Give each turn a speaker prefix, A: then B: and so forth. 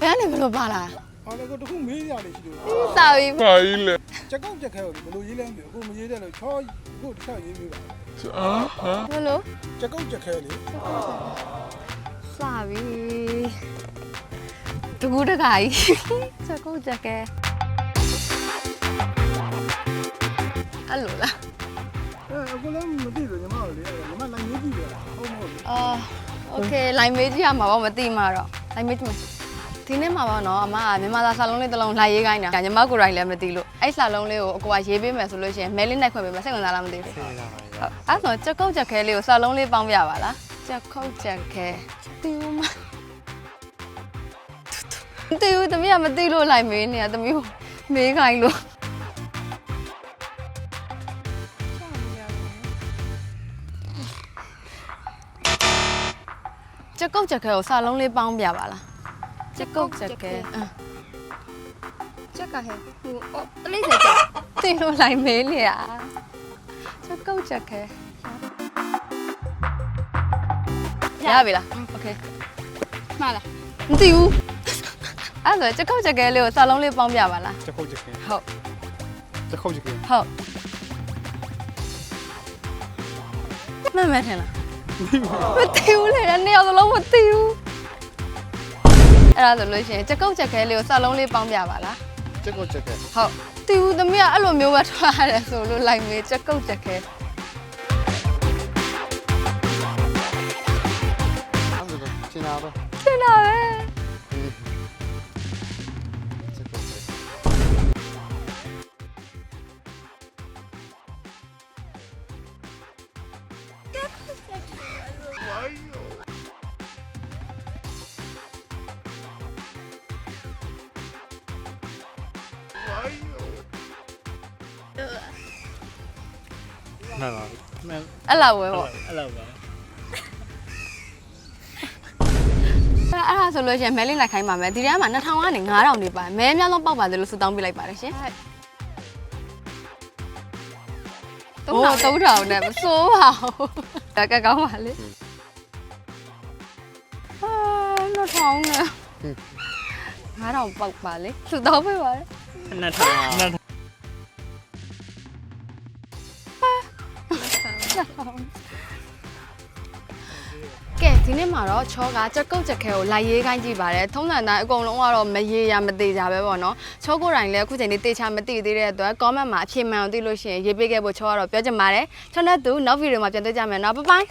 A: ဘယ်ကနေဘလို့ပါလာ
B: ဟာလည်းကိုတခုမေးရလေရှိလို့
A: စာပြီ
C: ဘာကြီးလဲ
B: ချက်ကောက်ချက်ခဲကိုဘယ်လိုရေးလဲမသိဘူးအခုမရေးတဲ့လို့ချောအခုတစ်ခါရေးပေးပါ
C: အာဟာ
A: ဘလို့
B: ချက်ကောက်ချက်ခဲလေ
A: စာပြီတကူတခါကြီးချက်ကုတ်ချက်ကဲအဲ့လိုလား
B: အဲအခုလည်းမသိဘူးညီမတို့လေညီမနိုင်ရေးကြည့်ရတာဟုတ်မဟုတ်လဲ
A: အာโอเคလိုင်းမေးကြည့်ရမှာပေါ့မသိမှာတော့လိုင်းမေးကြည့်မယ် ဒီနေ့မှာပေါ့နော်အမကမြန်မာစာစာလုံးလေးတစ်လုံးလာရေးခိုင်းတာညီမကိုယ်တိုင်လည်းမသိလို့အဲ့စာလုံးလေးကိုအကွာရေးပေးမယ်ဆိုလို့ရှိရင်မဲလေးနိုင်ခွင့်ပေးမယ်စိတ်ဝင်စားလားမသိဘူးဟုတ်အဲ့ဆိုချက်ကုတ်ချက်ခဲလေးကိုစာလုံးလေးပေါင်းပြပါလားချက်ကုတ်ချက်ခဲတီဦးမတီဦးတမီးကမသိလို့လိုက်မေးနေတာတမီးကိုမေးခိုင်းလို့ချက်ကုတ်ချက်ခဲကိုစာလုံးလေးပေါင်းပြပါလား Cekok ceke. Cekak he. Oh, ini saja. Tino lain meli ya. Cekok ceke. Ya
D: bila. Okay.
A: Mana? Nanti u. အဲ့ဒါချက်ခုတ်ချက်ကဲလေးကိုစာလုံးလေးပေါင်းပြပါလား
B: ချက်ခုတ်ချက်
A: ဟုတ်
B: ချက်ခုတ်ချက်
A: ဟုတ်မမထင်လားမသိဘူးလေနှစ်ယောက်စလုံးမသိဘူး အဲ့ဒါဆိုလို့ရှိရင်ချက်ကုတ်ချက်ခဲလေးကိုစာလုံးလေးပေါင်းပြပါလား
B: ချက်ကောက်ချက်ခဲ
A: ဟုတ်တီဦးသမီးကအဲ့လိုမျိုးပဲထွားရတယ်ဆိုလို့လိုက်မေးချက်ကုတ်ချက်ခဲ
B: အဲ့ဒါရှင်းတာပဲ
A: ရှင်းတာပဲ
B: ချက်
E: မှန်ပါမှန်
A: အဲ့လောက်ပဲပေါ့
E: အဲ့လိုပါ
A: အဲ့အဲ့ဒါဆိုလို့ရှိရင်မဲလေးလိုက်ခိုင်းပါမယ်ဒီထဲမှာ2000ကနေ9000နေပါတယ်မဲအများဆုံးပေါက်ပါတယ်လို့ဆုတောင်းပေးလိုက်ပါတယ်ရှင်3000 3000နဲ့မစိုးပါဘူးဒါကကောင်းပါလေအာ2000နဲ့9000ပေါက်ပါလေဆုတောင်းပေးပါလေ
E: နှစ်ထောင်နှစ်ထောင်
A: ကဲဒီနေ့မှာတော့ချောကကြက်ကုတ်ကြက်ခဲကိုလိုက်ရေးခိုင်းကြည့်ပါတယ်ထုံးစံတိုင်းအကုန်လုံးကတော့မရေရမသေးကြပဲပေါ့နော်ချောကိုယ်တိုင်လည်းအခုချိန်လေးတေချာမသိသေးတဲ့အတွက် comment မှာအဖြေမှန်အောင်သိလို့ရှိရင်ရေးပေးခဲ့ဖို့ချောကတော့ပြောချင်ပါတယ်ချောနဲ့သူနောက်ဗီဒီယိုမှာပြန်တွေ့ကြမယ်နော်ဘိုင်ဘိုင်